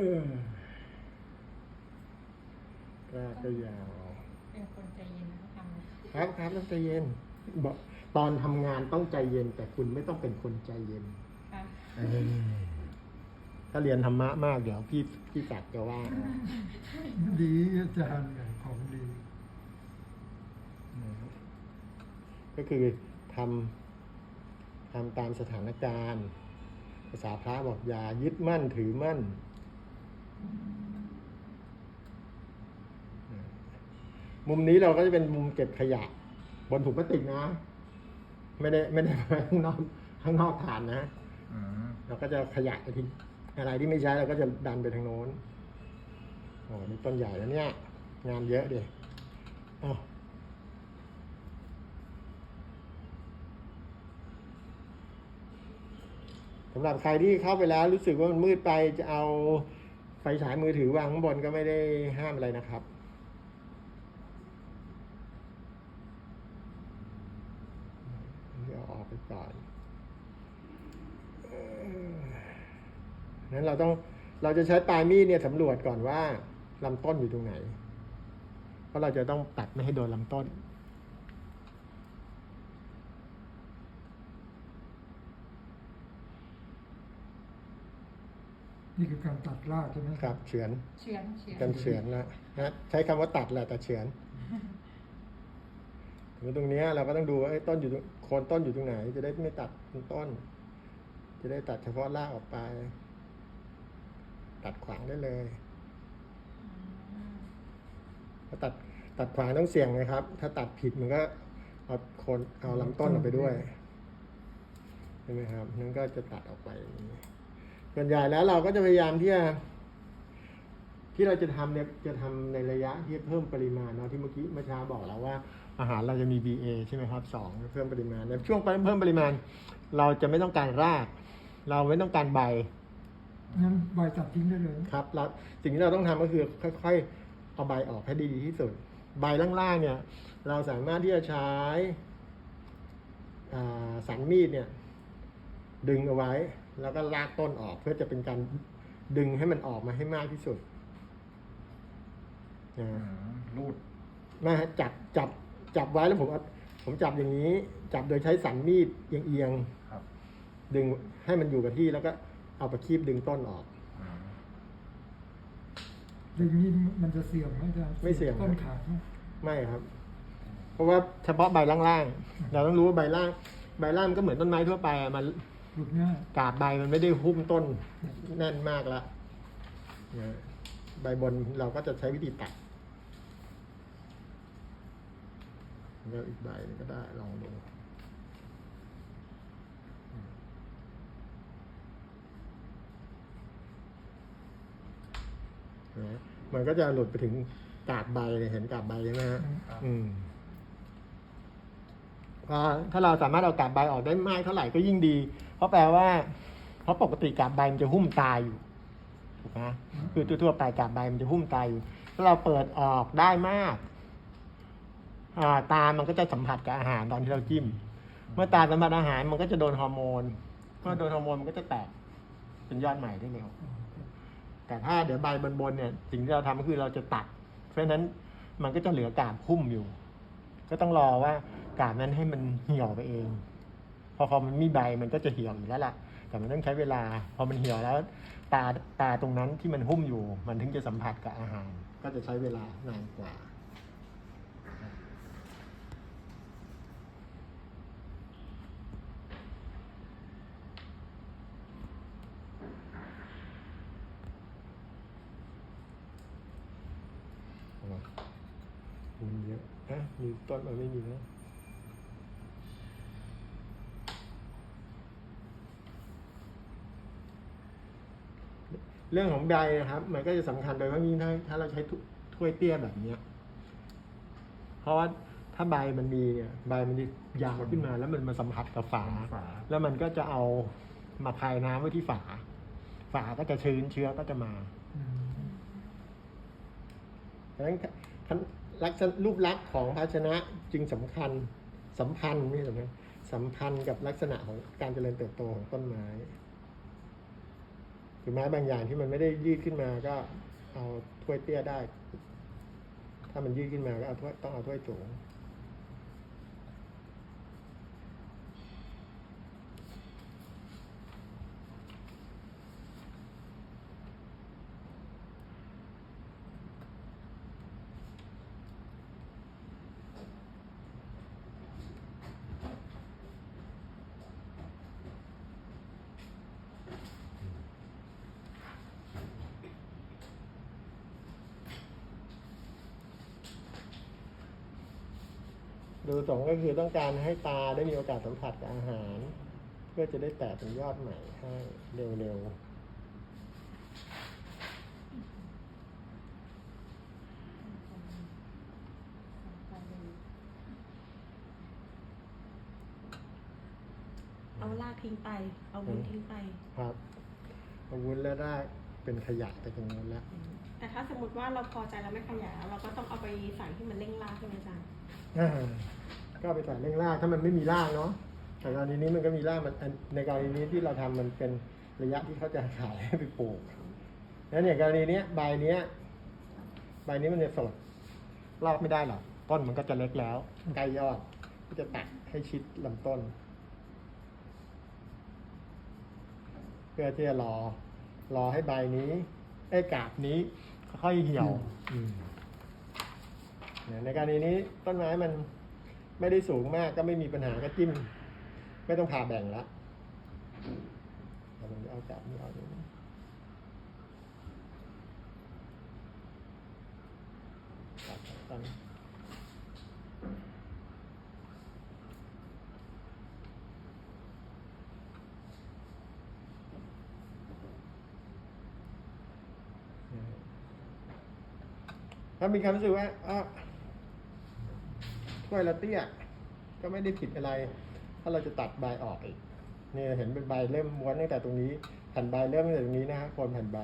เออรากก็ยาวเป็นคนใจเย็นนะทำเลยครับครับต้องใจเย็นบอกตอนทำงานต้องใจเย็น แต่คุณไม่ต้องเป็นคนใจเย็นค่ะเออถ้าเรียนธรรมะมากเดี๋ยวพี่พี่จัดจะว่าเอาดีอาจารย์ของดีก็คือทำทำตามสถานการณ์ ภาษาพระบอกอย่ายึดมั่นถือมั่น มุมนี้เราก็จะเป็นมุมเก็บขยะ บนถุงพลาสติกนะ ไม่ได้ไม่ได้ไปข้างนอกข้างนอกฐานนะอืมเราก็จะขยะไปทิ้งอะไรที่ไม่ใช้เราก็จะดันไปทางโน้นโอ้นี่ต้นใหญ่แล้วเนี่ย งานเยอะดิอ้าวสำหรับใครที่เข้าไปแล้วรู้สึกว่ามันมืดไปจะเอา ไฟฉายมือถือวางข้างบนก็ไม่ได้ห้ามอะไรนะครับเอาออกไปก่อนนั้นเราต้องเราจะใช้ปลายมีดเนี่ยสำรวจก่อนว่าลำต้นอยู่ตรงไหน เพราะเราจะต้องตัดไม่ให้โดนลำต้น นี่คือการตัดรากใช่ไหมครับเฉือนเฉือนเฉือนกันเฉือนแล้วนะใช้คำว่าตัดแหละแต่เฉือนถึงตรงเนี้ยเราก็ต้องดูว่าไอ้ต้นอยู่ตรงโคนต้นอยู่ตรงไหน จะได้ไม่ตัดต้น จะได้ตัดเฉพาะรากออกไป ตัดขวางได้เลยอืมถ้าตัดตัดขวางต้องเสี่ยงนะครับ ถ้าตัดผิดมันก็เอาโคนเอาลำต้นออกไปด้วยใช่ไหมครับนั่นก็จะตัดออกไปอย่างนี้ ส่วนใหญ่แล้วเราก็จะพยายามที่จะที่เราจะทำเนี่ยจะทำในระยะที่เพิ่มปริมาณเนาะที่เมื่อกี้เมื่อเช้าบอกแล้วว่า อาหารเราจะมี BA ใช่ไหมครับสองเพิ่มปริมาณในช่วงเพิ่มปริมาณ เราจะไม่ต้องการราก เราไม่ต้องการใบงั้นใบตัดทิ้งได้เลยครับแล้วสิ่งที่เราต้องทำก็คือค่อย ๆ เอาใบออกให้ดีที่สุด ใบล่างๆเนี่ย เราสามารถที่จะใช้อ่าสันมีดเนี่ย ดึงเอาไว้ แล้วก็ลากต้นออกเพื่อจะเป็นการดึงให้มันออกมาให้มากที่สุดนะอืมรูดนะฮะจับจับจับไว้แล้วผมเอาผมจับอย่างนี้ จับโดยใช้สันมีดเอียงครับๆดึงให้มันอยู่กับที่แล้วก็เอาไปคีบดึงต้นออกอืมดึงนี้มันจะเสี่ยงไหมอาจารย์ไม่เสี่ยงต้นขาดไหมไม่ครับ เพราะว่าเฉพาะใบล่างๆเราต้องรู้ว่าใบล่าง ใบล่างมันก็เหมือนต้นไม้ทั่วไปอะมัน หลุดง่ายกาบใบมันไม่ได้หุ้มต้นแน่นมากแล้วนะใบบนเราก็จะใช้วิธีตัดแล้วอีกใบหนึ่งก็ได้ลองดูนะมันก็จะหลุดไปถึงกาบใบเลยเห็นกาบใบใช่ไหมฮะอืม พอถ้าเราสามารถเอากาบใบออกได้มากเท่าไหร่ก็ยิ่งดี เพราะแปลว่า เพราะปกติกาบใบมันจะหุ้มตาอยู่ถูกไหมคือทั่วๆไปกาบใบมันจะหุ้มตาอยู่ถ้าเราเปิดออกได้มากอ่าตามันก็จะสัมผัสกับอาหารตอนที่เราจิ้ม เมื่อตาสัมผัสอาหารมันก็จะโดนฮอร์โมน เมื่อโดนฮอร์โมนมันก็จะแตกเป็นยอดใหม่ได้เร็ว แต่ถ้าเดี๋ยวใบบนๆเนี่ย สิ่งที่เราทำก็คือเราจะตัด เพราะฉะนั้นมันก็จะเหลือกาบหุ้มอยู่ ก็ต้องรอว่า กาบนั้นให้มันเหี่ยวไปเอง พอพอมันมีใบมันก็จะเหี่ยวอยู่แล้วล่ะ แต่มันต้องใช้เวลา พอมันเหี่ยวแล้ว ตาตาตรงนั้นที่มันหุ้มอยู่ มันถึงจะสัมผัสกับอาหาร ก็จะใช้เวลานานกว่ามันเยอะฮะมีต้นมันไม่มีแล้ว เรื่องของใบนะครับ มันก็จะสำคัญโดยว่ายิ่งถ้าถ้าเราใช้ถ้วยถ้วยเตี้ยแบบเนี้ยเพราะว่าถ้าใบมันมีเนี่ยใบมันจะยาวขึ้นมาแล้วมันมาสัมผัสกับฝาฝาแล้วมันก็จะเอามาคายน้ำไว้ที่ฝา ฝาก็จะชื้นเชื้อก็จะมาอืมเพราะฉะนั้นทันลักษณะรูปลักษณ์ของภาชนะจึงสำคัญสัมพันธ์ไม่ใช่สำคัญสัมพันธ์กับลักษณะของการเจริญเติบโตของต้นไม้ คือไม้บางอย่างที่มันไม่ได้ยืดขึ้นมาก็เอาถ้วยเตี้ยได้ ถ้ามันยืดขึ้นมาก็เอาถ้วยต้องเอาถ้วยสูง ดูสองก็คือต้องการให้ตาได้มีโอกาสสัมผัสกับอาหาร เพื่อจะได้แตกเป็นยอดใหม่ให้เร็วเอาลากทิ้งไป เอาวุ้นทิ้งไปๆครับอาวุธแล้วได้เป็นขยะไปตรงนู้นแล้ว แต่ถ้าสมมติว่าเราพอใจแล้วไม่ขยายเราก็ต้องเอาไปใส่ที่มันเร่งรากใช่ไหมอาจารย์อ่า ก็เอาไปใส่เร่งรากถ้ามันไม่มีรากเนาะแต่กรณีนี้มันก็มีรากมันอันในกรณีนี้ที่เราทำมันเป็นระยะที่เขาจะขายให้ไปปลูกแล้วเนี่ยกรณีเนี้ยใบเนี้ยใบนี้มันจะสดรากไม่ได้หรอกต้นมันก็จะเล็กแล้วใกล้ยอดก็จะตัดให้ชิดลำต้น เพื่อที่จะรอ รอให้ใบนี้ไอ้ยกาบนี้ค่อยๆเหี่ยวเนี่ยในกรณีนี้ต้นไม้มัน ไม่ได้สูงมากก็ไม่มีปัญหาก็จิ้ม ไม่ต้องผ่าแบ่งละเดี๋ยวผมจะเอาจับนี่เอาดูนะจับตั้งถ้ามีความรู้สึกว่า อ้าวถ้วยละเตี้ย ก็ไม่ได้ผิดอะไร ถ้าเราจะตัดใบออกอีกนี่เห็นเป็นใบเริ่มม้วนตั้งแต่ตรงนี้แผ่นใบเริ่มตั้งแต่ตรงนี้นะฮะคนแผ่นใบ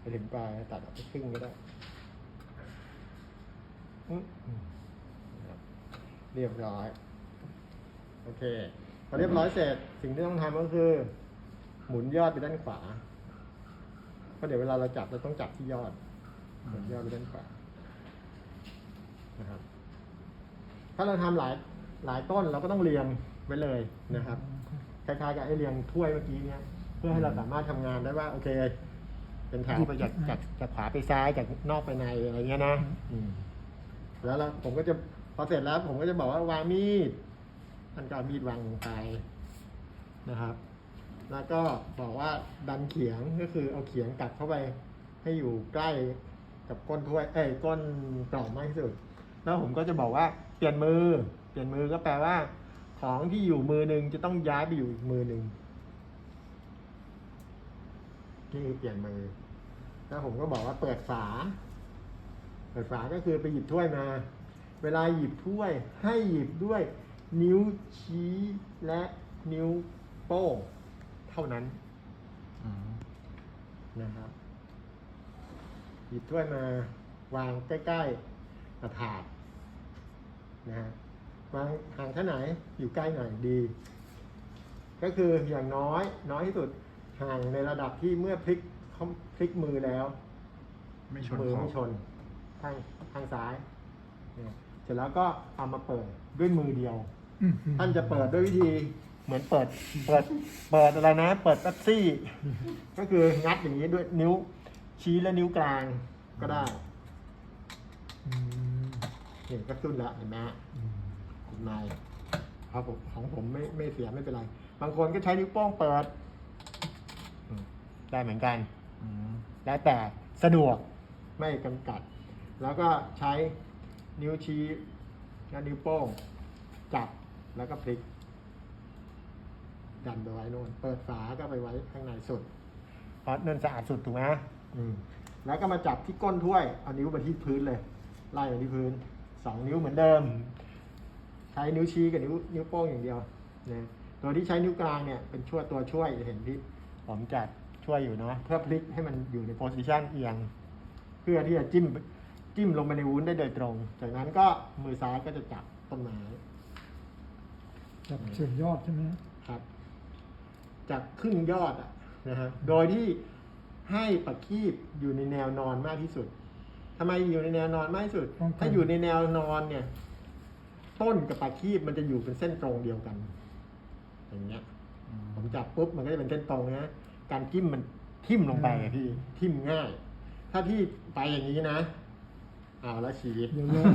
ไปถึงปลายตัดออกไปครึ่งก็ได้เรียบร้อย โอเคพอเรียบร้อยเสร็จสิ่งที่ต้องทำก็คือ หมุนยอดไปด้านขวาเพราะเดี๋ยวเวลาเราจับเราต้องจับที่ยอด หมุนยอดไปด้านขวานะครับ ถ้าเราทำหลายหลายต้นเราก็ต้องเรียงไว้เลยนะครับคล้ายๆกับไอ้เรียงถ้วยเมื่อกี้เนี้ยเพื่อให้เราสามารถทำงานได้ว่าโอเค เป็นแถวไปจากจากจากขวาไปซ้ายจากนอกไปในอะไรเงี้ยนะอืมแล้วเราผมก็จะพอเสร็จแล้ว ผมก็จะบอกว่าวางมีดท่านก็เอามีดวางลงไปนะครับ แล้วก็บอกว่าดันเขียงก็คือเอาเขียงกลับเข้าไป ให้อยู่ใกล้กับก้นถ้วยเอ้ยก้นกล่องมากที่สุด แล้วผมก็จะบอกว่า เปลี่ยนมือ เปลี่ยนมือก็แปลว่า ของที่อยู่มือหนึ่งจะต้องย้ายไปอยู่อีกมือหนึ่งนี่คือเปลี่ยนมือ แล้วผมก็บอกว่าเปิดฝา เปิดฝาก็คือไปหยิบถ้วยมา เวลาหยิบถ้วย ให้หยิบด้วย นิ้วชี้และนิ้วโป้งเท่านั้นนะครับ หยิบถ้วยมาวางใกล้ๆกระถาด นะฮะวางห่างเท่าไหนอยู่ใกล้หน่อยดี ก็คืออย่างน้อยน้อยที่สุดห่างในระดับที่เมื่อพลิกเขาพลิกมือแล้วไม่ชนมือขอไม่บชนข้างข้างซ้ายเนี่ยเสร็จแล้วก็เอามาเปิดด้วยมือเดียวอืมท่านจะเปิดด้วยวิธีเหมือนเปิดเปิดเปิดอะไรนะ เปิดแป๊บซี่ ก็คืองัดอย่างนี้ด้วยนิ้วชี้และนิ้วกลางก็ได้อืม นี่ก็ขึ้นแล้วเห็นไหมฮะอืมกฎหมายครับผมของผมไม่ไม่เสียไม่เป็นไร บางคนก็ใช้นิ้วโป้งเปิดอืมได้เหมือนกันอืมแล้วแต่สะดวกไม่จำกัด แล้วก็ใช้นิ้วชี้และนิ้วโป้ง จับแล้วก็พลิก ดันไปไว้โน่นเปิดฝาก็ไปไว้ข้างในสุดเพราะนั่นสะอาดสุดถูกไหมอืมแล้วก็มาจับที่ก้นถ้วยเอานิ้วไปที่พื้นเลย ไล่ไปที่พื้น สองนิ้วเหมือนเดิม ใช้นิ้วชี้กับนิ้วนิ้วโป้งอย่างเดียวนะตัวที่ใช้นิ้วกลางเนี่ยเป็นช่วยตัวช่วยเห็นที่ผมจัดช่วยอยู่เนาะเพื่อพลิกให้มันอยู่ในโพสิชันเอียง เพื่อที่จะจิ้มจิ้มลงไปในวุ้นได้โดยตรง จากนั้นก็มือซ้ายก็จะจับต้นไม้จับส่วนยอดใช่ไหมครับ จากครึ่งยอดอะนะฮะโดยที่ให้ประคีบอยู่ในแนวนอนมากที่สุด ทำไมอยู่ในแนวนอนมากที่สุด ป้องกัน ถ้าอยู่ในแนวนอนเนี่ย ต้นกับประคีบมันจะอยู่เป็นเส้นตรงเดียวกัน อย่างเงี้ย ผมจับปุ๊บมันก็จะเป็นเส้นตรงนะการจิ้มมันทิ่มลงไปอะพี่ทิ่มง่าย ถ้าพี่ไปอย่างนี้นะเอาแล้วชีวิต เดี๋ยวล้ม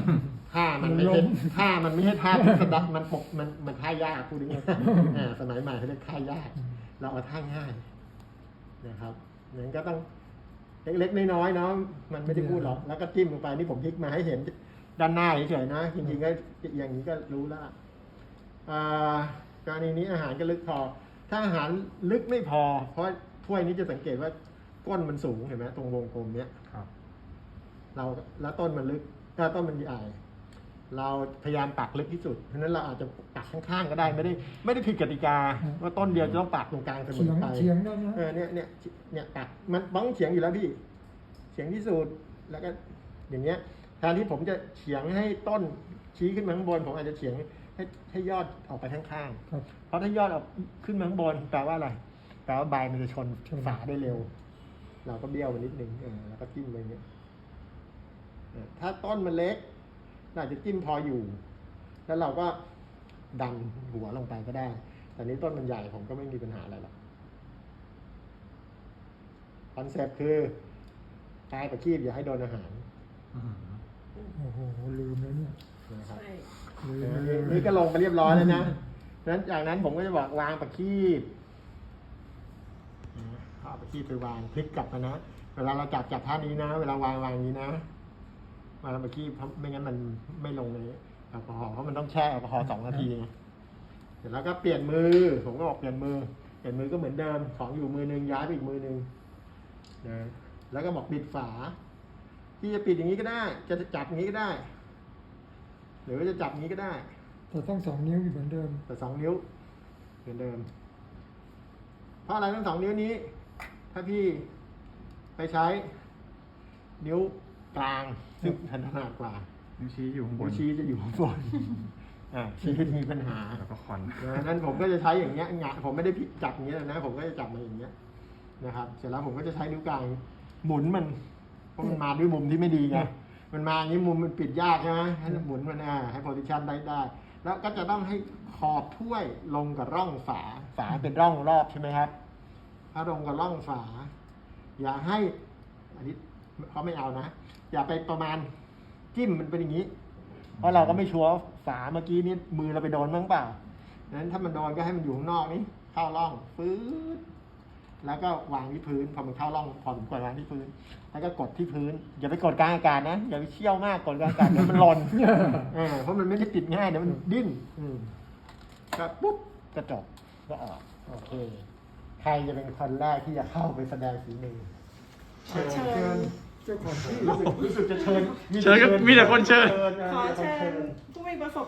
ท่ามันไม่มันล้ใช่มท่ามันไม่ใช่ท่าสดับมันปกมันมันท่ายากพูดง่ายๆอ่าสมัยใหม่เขาเรียกท่ายาก เราเอาท่าง่ายนะครับนั้นก็ต้อง เล็กๆน้อยๆเนาะมันไม่ได้พูดหรอกแล้วก็จิ้มลงไปนี่ผมพลิกมาให้เห็นด้านหน้าเฉยๆนะจริงๆก็อย่างนี้ก็รู้แล้วล่ะอ่ากรณีนี้อาหารก็ลึกพอ ถ้าอาหารลึกไม่พอ เพราะถ้วยนี้จะสังเกตว่าก้นมันสูงเห็นไหมตรงวงกลมเนี้ยครับ เราแล้วต้นมันลึกถ้าต้นมันใหญ่ เราพยายามปักลึกที่สุด เพราะฉะนั้นเราอาจจะปักข้างๆก็ได้ไม่ได้ ไม่ได้ผิดกติกาว่าต้นเดียวจะต้องปักตรงกลางเสมเฉียองไปเฉียงได้นะเออเนี่ยเนี่ยเนี่ยปักมันบ้องเฉียงอยู่แล้วพี่เฉียงที่สุดแล้วก็อย่างเงี้ยแทนที่ผมจะเฉียงให้ต้นชี้ขึ้นมาข้างบนผมอาจจะเฉียงให้ให้ยอดออกไปข้างๆครับเพราะถ้ายอดออกขึ้นมาข้างบนแปลว่าอะไรแปลว่าใบมันจะชนชนฝาได้เร็ว เราก็เบี้ยวมันนิดนึงเออแล้วก็จิ้มไปอย่างเงี้ยเออถ้าต้นมันเล็กเรา อาจจะจิ้มพออยู่ แล้วเราก็ดันหัวลงไปก็ได้ แต่นี้ต้นมันใหญ่ผมก็ไม่มีปัญหาอะไรหรอกคอนเซ็ปต์คือตายประคีบอย่าให้โดนอาหารโอ้โหลืมแล้วเนี่ยนะครับใช่ลืมเออเลยนี่ก็ลงไปเรียบร้อยแล้วนะนั้นจากนั้นผมก็จะบอกวางประคีบเอาประคีบไปวางพลิกกลับมานะ เวลาเราจับจับท่านี้นะ เวลาวางวางอย่างนี้นะ วางประคีบเพราะไม่งั้นมันไม่ลงในแอลกอฮอล์เพราะมันต้องแช่แอลกอฮอล์สองนาทีไงเสร็จแล้วก็เปลี่ยนมือ ผมก็บอกเปลี่ยนมือ เปลี่ยนมือก็เหมือนเดิม ของอยู่มือหนึ่งย้ายไปอีกมือหนึ่งนะแล้วก็บอกปิดฝา ที่จะปิดอย่างนี้ก็ได้ จะจับอย่างนี้ก็ได้ หรือว่าจะจับอย่างนี้ก็ได้ แต่ต้องสองนิ้วอยู่เหมือนเดิม แต่สองนิ้วเหมือนเดิม เพราะอะไรทั้งสองนิ้วนี้ ถ้าพี่ไปใช้นิ้ว กลาง ซึ่งถนัดกว่านิ้วชี้อยู่ข้างบนิ้นวชี้จะอยู่ข้างบนอ่าชี้จะมีปัญหา แล้วก็คอนดังนั้นผมก็จะใช้อย่างเงี้ยงะผมไม่ได้พิจับอย่างเงี้ยนะ ผมก็จะจับมาอย่างเงี้ยนะครับ เสร็จแล้วผมก็จะใช้นิ้วกลางหมุนมัน เพราะมันมาด้วยมุมที่ไม่ดีไง มันมาอย่างนี้มุมมันปิดยากใช่ไหมให้หมุนมันอ่าให้โพซิชันได้ได้ แล้วก็จะต้องให้ขอบถ้วยลงกับร่องฝา ฝาเป็นร่องรอบใช่ไหมครับ ถ้าลงกับร่องฝา อย่าให้อันนี้ เขาไม่เอานะ อย่าไปประมาณจิ้มมันเป็นอย่างนี้ เพราะเราก็ไม่ชัวร์ว่าฝาเมื่อกี้นี้มือเราไปโดนมั้งเปล่าดังนั้นถ้ามันโดนก็ให้มันอยู่ข้างนอกนี้เข้าร่องฟืดแล้วก็วางที่พื้นพอมันเข้าร่องพอสมควรวางที่พื้น แล้วก็กดที่พื้น อย่าไปกดกลางอากาศนะ อย่าไปเชี่ยวมากกดกลางอากาศเดี๋ยวมันหล่นเออเพราะมันไม่ได้ติดง่ายเดี๋ยวมันดิ้นอืมก็ปุ๊บกระจกก็ออกโอเค ใครจะเป็นคนแรกที่จะเข้าไปแสดงฝีมือขอเชิญ เจ้าของที่รู้สึกรู้สึกจะเชิญเชิญก็มีแต่คนเชิญนะขอมีแต่เชิคนญผู้มีประสบ